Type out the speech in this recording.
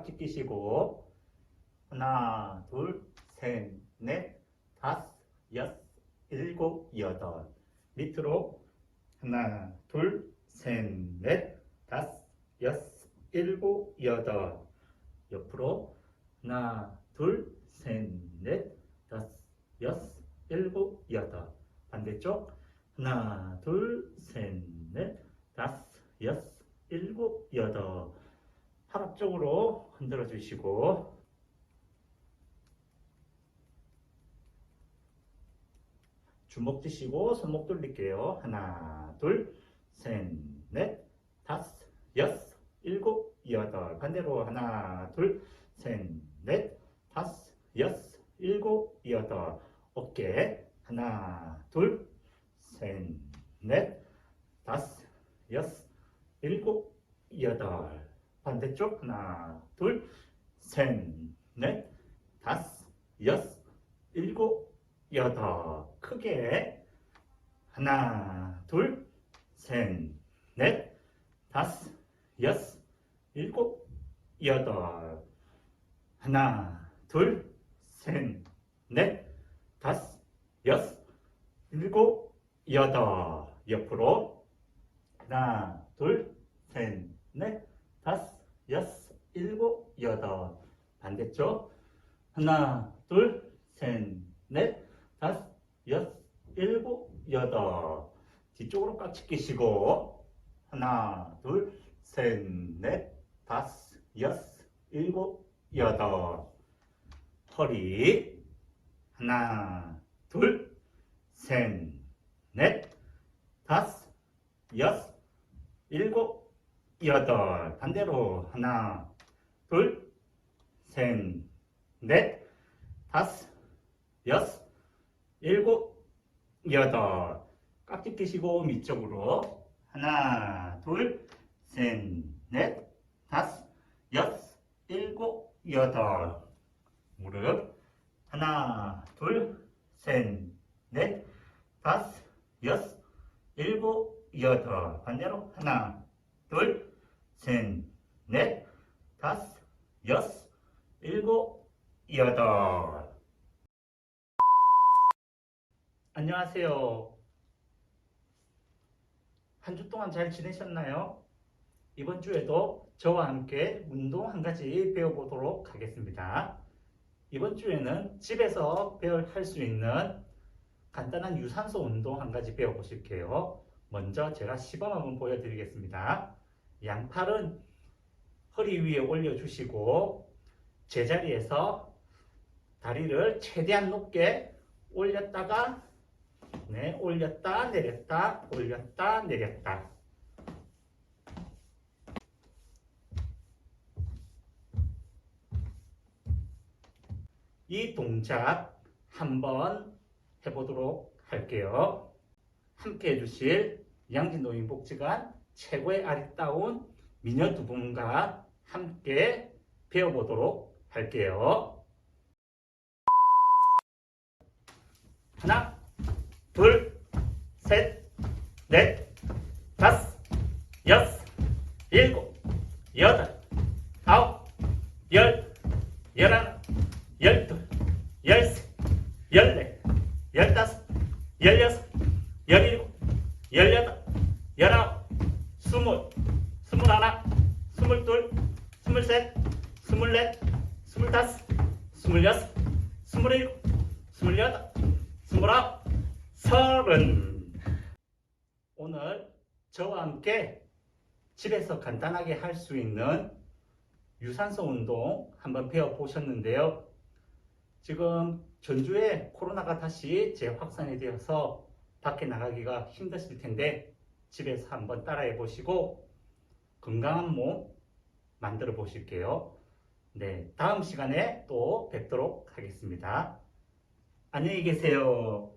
깍지 끼시고 하나, 둘, 셋, 넷, 다섯, 여섯, 일곱, 여덟. 밑으로 하나, 둘, 셋, 넷, 다섯, 여섯, 일곱, 여덟. 옆으로 하나, 둘, 셋, 넷, 다섯, 여섯, 일곱, 여덟. 반대쪽 하나, 둘, 셋, 넷, 다섯, 여섯, 일곱, 여덟. 팔 앞쪽으로 흔들어 주시고 주먹 쥐시고 손목 돌릴게요. 하나, 둘, 셋, 넷, 다섯, 여섯, 일곱, 여덟. 반대로 하나, 둘, 셋, 넷, 다섯, 여섯, 일곱, 여덟. 어깨 하나, 둘, 셋, 넷, 다섯, 여섯, 일곱, 여덟. 반대쪽 하나, 둘, 셋, 넷, 다섯, 여섯, 일곱, 여덟. 크게 하나, 둘, 셋, 넷, 다섯, 여섯, 일곱, 여덟. 하나, 둘, 셋, 넷, 다섯, 여섯, 일곱, 여덟. 옆으로 하나, 둘, 셋, 넷, 다섯, 여섯, 일곱, 여덟. 반대쪽 하나, 둘, 셋, 넷, 다섯, 여섯, 일곱, 여덟. 뒤쪽으로 깍지 끼시고 하나, 둘, 셋, 넷, 다섯, 여섯, 일곱, 여덟. 허리 하나, 둘, 셋, 넷, 다섯, 여섯, 일곱, 여덟. 반대로 하나, 둘, 셋, 넷, 다섯, 여섯, 일곱, 여덟. 깍지 끼시고 밑쪽으로 하나, 둘, 셋, 넷, 다섯, 여섯, 일곱, 여덟. 무릎 하나, 둘, 셋, 넷, 다섯, 여섯, 일곱, 여덟. 반대로 하나, 둘, 셋, 넷, 다섯, 여섯, 일곱, 여덟. 안녕하세요. 한 주 동안 잘 지내셨나요? 이번 주에도 저와 함께 운동 한 가지 배워보도록 하겠습니다. 이번 주에는 집에서 할수 있는 간단한 유산소 운동 한 가지 배워보실게요. 먼저 제가 시범 한번 보여드리겠습니다. 양팔은 허리 위에 올려주시고 제자리에서 다리를 최대한 높게 올렸다가 네, 올렸다 내렸다 올렸다 내렸다 이 동작 한번 해보도록 할게요. 함께 해주실 양진노인복지관 최고의 아리따운 미녀 두 분과 함께 배워보도록 할게요. 하나, 둘, 셋, 넷, 다섯, 여섯, 일곱, 여덟, 아홉, 열, 열하나, 열둘, 열셋, 열넷, 열다섯, 열여섯, 열일곱, 열여 스물여섯, 스물일곱, 스물여덟, 스물아홉, 서른. 오늘 저와 함께 집에서 간단하게 할 수 있는 유산소 운동 한번 배워보셨는데요. 지금 전주에 코로나가 다시 재확산이 되어서 밖에 나가기가 힘드실 텐데 집에서 한번 따라해 보시고 건강한 몸 만들어 보실게요. 네, 다음 시간에 또 뵙도록 하겠습니다. 안녕히 계세요.